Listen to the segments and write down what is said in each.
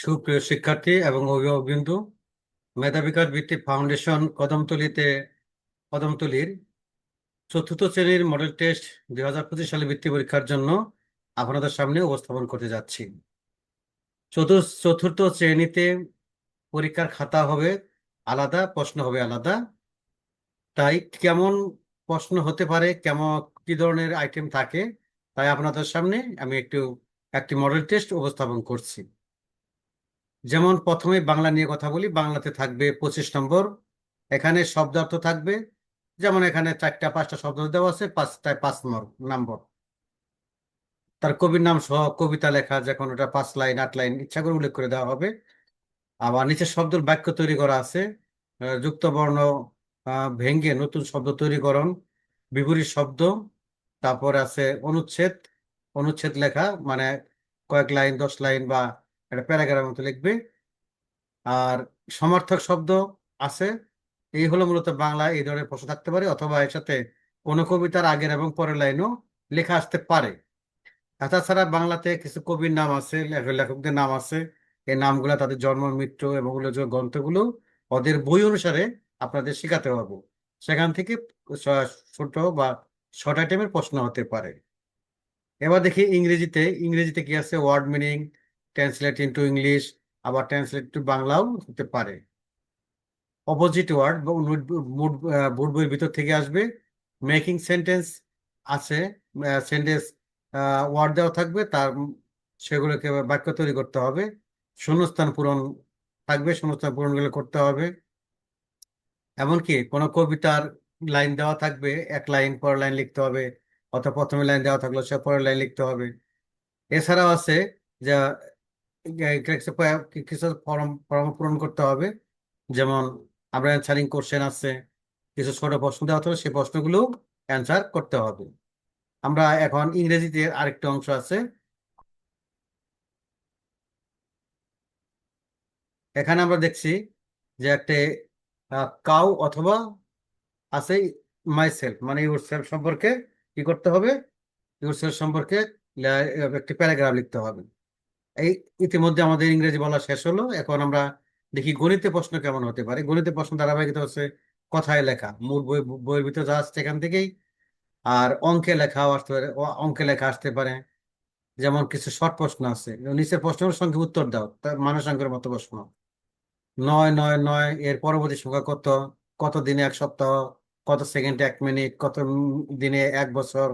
সুপ্রিয় শিক্ষার্থী এবং অভিভাবকবৃন্দ মেধা বিকাশ ভিত্তিক ফাউন্ডেশন কদমতলিতে, কদমতলির চতুর্থ শ্রেণির মডেল টেস্ট দুই হাজার পঁচিশ সালে বৃত্তি পরীক্ষার জন্য আপনাদের সামনে উপস্থাপন করতে যাচ্ছি। চতুর্থ চতুর্থ শ্রেণীতে পরীক্ষার খাতা হবে আলাদা, প্রশ্ন হবে আলাদা। তাই কেমন প্রশ্ন হতে পারে, কেমন, কি ধরনের আইটেম থাকে, তাই আপনাদের সামনে আমি একটু, একটি মডেল টেস্ট উপস্থাপন করছি। যেমন প্রথমে বাংলা নিয়ে কথা বলি বাংলাতে থাকবে পঁচিশ নম্বর। এখানে শব্দার্থ থাকবে যেমন এখানে চারটা পাঁচটা শব্দ দেওয়া আছে পাঁচটায় পাঁচ নম্বর তার কবির নাম সহ কবিতা লেখা যখন ওটা পাঁচ লাইন আট লাইন ইচ্ছা করে উল্লেখ করে দেওয়া হবে। আবার নিচে শব্দের বাক্য তৈরি করা আছে আহ, যুক্ত বর্ণ ভেঙ্গে নতুন শব্দ তৈরিকরণ বিপরীত শব্দ তারপর আছে অনুচ্ছেদ। অনুচ্ছেদ লেখা মানে কয়েক লাইন দশ লাইন বা একটা প্যারাগ্রাফের মতো লিখবে। আর সমার্থক শব্দ আছে। এই হলো মূলত বাংলা, এই ধরনের প্রশ্ন থাকতে পারে অথবা এর সাথে কোনো কবিতার আগের এবং পরের লাইনও লেখা আসতে পারে। তাছাড়া বাংলাতে কিছু কবির নাম আছে লেখক- লেখকদের নাম আছে। এই নামগুলো তাদের জন্ম, মৃত্যু এবং ওগুলো যে গ্রন্থগুলো ওদের বই অনুসারে আপনাদের শেখাতে হবে। সেখান থেকে ছোট বা শর্ট আইটেমের প্রশ্ন হতে পারে। এবার দেখি ইংরেজিতে ইংরেজিতে কি আছে? Word meaning translate into English আবার ট্রান্সলেট টু বাংলাও হতে পারে। অপোজিট ওয়ার্ড বুট বইয়ের ভিতর থেকে আসবে। মেকিং সেন্টেন্স আছে সেন্টেন্স ওয়ার্ড দেওয়া থাকবে, তার সেগুলোকে বাক্য তৈরি করতে হবে। শূন্যস্থান পূরণ থাকবে, শূন্যস্থান পূরণগুলো করতে হবে। এমনকি কোনো কবিতার লাইন দেওয়া থাকবে, এক লাইন পরের লাইন লিখতে হবে, অথবা প্রথমে লাইন দেওয়া থাকল সে পরের লাইন লিখতে হবে। এছাড়াও আছে যে কিছু ফর্ম পূরণ করতে হবে। যেমন আমরা অ্যান্সারিং কোশ্চেন আছে, কিছু ছোট প্রশ্ন দেওয়া থাকবে সেই প্রশ্নগুলো অ্যান্সার করতে হবে। আমরা এখন ইংরেজিতে আরেকটা অংশ আছে। এখানে আমরা দেখছি যে একটা কাউ অথবা আছে মাই সেলফ মানে ইউর সেলফ সম্পর্কে কি করতে হবে? ইউর সেলফ সম্পর্কে একটি প্যারাগ্রাফ লিখতে হবে। এই ইতিমধ্যে আমাদের ইংরেজি বলা শেষ হলো। এখন আমরা দেখি গণিতে প্রশ্ন কেমন হতে পারে। গণিতে প্রশ্ন ধারাবাহিকতা হচ্ছে কথায় লেখা। মূল বই, বইয়ের ভিতরে যা আসছে এখান থেকেই। আর অঙ্কে লেখাও আসতে পারে। অঙ্কে লেখা আসতে পারে। যেমন কিছু শর্ট প্রশ্ন আছে। নিচের প্রশ্নের সঙ্গে উত্তর দাও। তা মানসাঙ্কের মতো প্রশ্ন। নয় নয় নয়, এর পরবর্তী সংখ্যা কত? কত দিনে এক সপ্তাহ? কত সেকেন্ডে এক মিনিট? কত দিনে এক বছর?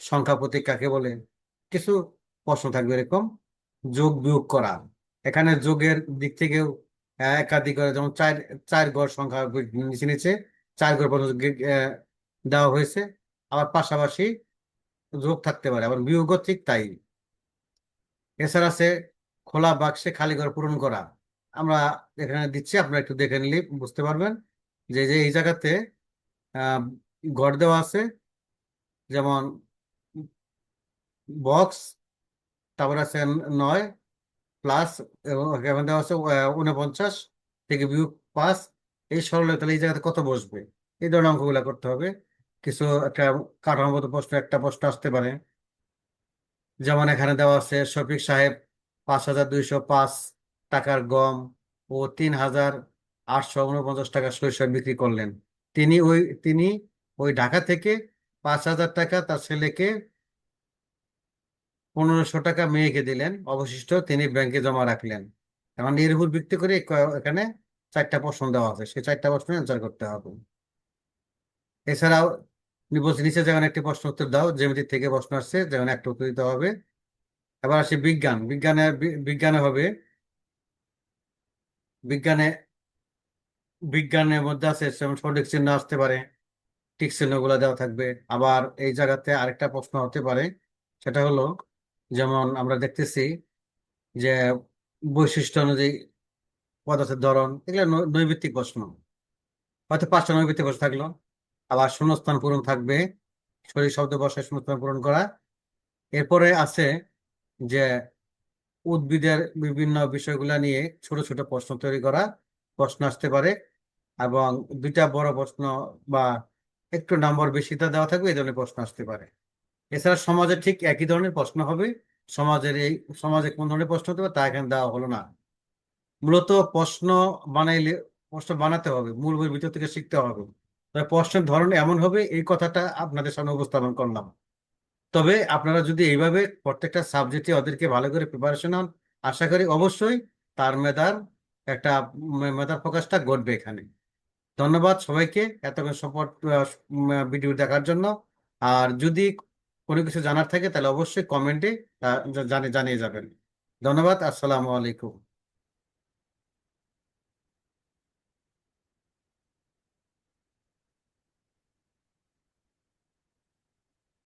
সংখ্যা প্রতীক কাকে বলে? কিছু প্রশ্ন থাকবে এরকম। যোগ বিয়োগ করা। এখানে যোগের দিক থেকেও একাধিক, যেমন চার চার গড় সংখ্যা নিচে নিচে, চার গড় পর্যন্ত দেওয়া হয়েছে। আবার পাশাপাশি যোগ থাকতে পারে, আবার বিয়োগও ঠিক তাই। এছাড়া আছে খোলা বাক্সে খালি ঘর পূরণ করা। আমরা এখানে দিচ্ছি, আপনারা একটু দেখে নিলে বুঝতে পারবেন যে যে এই জায়গাতে ঘর দেওয়া আছে, যেমন বক্স তারপর আছে নয় প্লাস এবং এখানে দেওয়া আছে উনপঞ্চাশ থেকে বিয়োগ পাঁচ। এই সরলে তাহলে এই জায়গাতে কত বসবে? এই ধরনের অঙ্কগুলো করতে হবে। কিছু একটা কাঠামোগত প্রশ্ন, একটা প্রশ্ন আসতে পারে। যেমন এখানে দেওয়া আছে, শফিক সাহেব পাঁচ হাজার দুইশো পাঁচ টাকার গম ও তিন হাজার আটশো উনপঞ্চাশ টাকা সরিষা বিক্রি করলেন। তিনি ওই তিনি ওই ঢাকা থেকে পাঁচ হাজার টাকা তার ছেলেকে পনেরোশো টাকা মেয়েকে দিলেন, অবশিষ্ট তিনি ব্যাংকে জমা রাখলেন। এখন এর উপর ভিত্তি করে এখানে চারটা প্রশ্ন দেওয়া আছে, সেই চারটা প্রশ্ন অ্যান্সার করতে হবে। এছাড়াও নিচে যেমন একটি প্রশ্ন উত্তর দাও, জ্যামিতি থেকে প্রশ্ন আসছে, যেমন একটা উত্তর দিতে হবে। এবার আসে বিজ্ঞান, বিজ্ঞানে বিজ্ঞানে হবে, বিজ্ঞানে, বিজ্ঞানের মধ্যে আছে সঠিক চিহ্ন আসতে পারে, ঠিক চিহ্নগুলো দেওয়া থাকবে। আবার এই জায়গাতে আরেকটা প্রশ্ন হতে পারে, সেটা হলো যেমন আমরা দেখতেছি যে বৈশিষ্ট্য অনুযায়ী পদার্থের ধরন, এগুলো নৈ- নৈমিত্তিক প্রশ্ন। হয়তো পাঁচটা নৈমিত্তিক প্রশ্ন থাকল, আবার শূন্যস্থান পূরণ থাকবে শরীর শব্দ বসায় শূন্যস্থান পূরণ করা। এরপরে আছে যে উদ্ভিদের বিভিন্ন বিষয়গুলা নিয়ে ছোট ছোট প্রশ্ন তৈরি করা, প্রশ্ন আসতে পারে এবং দুইটা বড় প্রশ্ন বা একটু নম্বর বেশিটা দেওয়া থাকবে, এই ধরনের প্রশ্ন আসতে পারে। এছাড়া সমাজে ঠিক একই ধরনের প্রশ্ন হবে। সমাজের এই, সমাজে কোন ধরনের প্রশ্ন হতে তা এখানে দেওয়া হলো না। মূলত প্রশ্ন বানাইলে, প্রশ্ন বানাতে হবে, মূল বইয়ের ভিতর থেকে শিখতে হবে। তবে প্রশ্নের ধরন এমন হবে, এই কথাটা আপনাদের সামনে উপস্থাপন করলাম। তবে আপনারা যদি এইভাবে প্রত্যেকটা সাবজেক্টে ওদেরকে ভালো করে প্রিপারেশন হন, আশা করি অবশ্যই তার মেধার একটা মেধার প্রকাশটা ঘটবে এখানে। ধন্যবাদ সবাইকে এতক্ষণ সাপোর্ট ভিডিও দেখার জন্য। আর যদি কোনো কিছু জানার থাকে তাহলে অবশ্যই কমেন্টে জানিয়ে যাবেন। ধন্যবাদ আসসালামু আলাইকুম।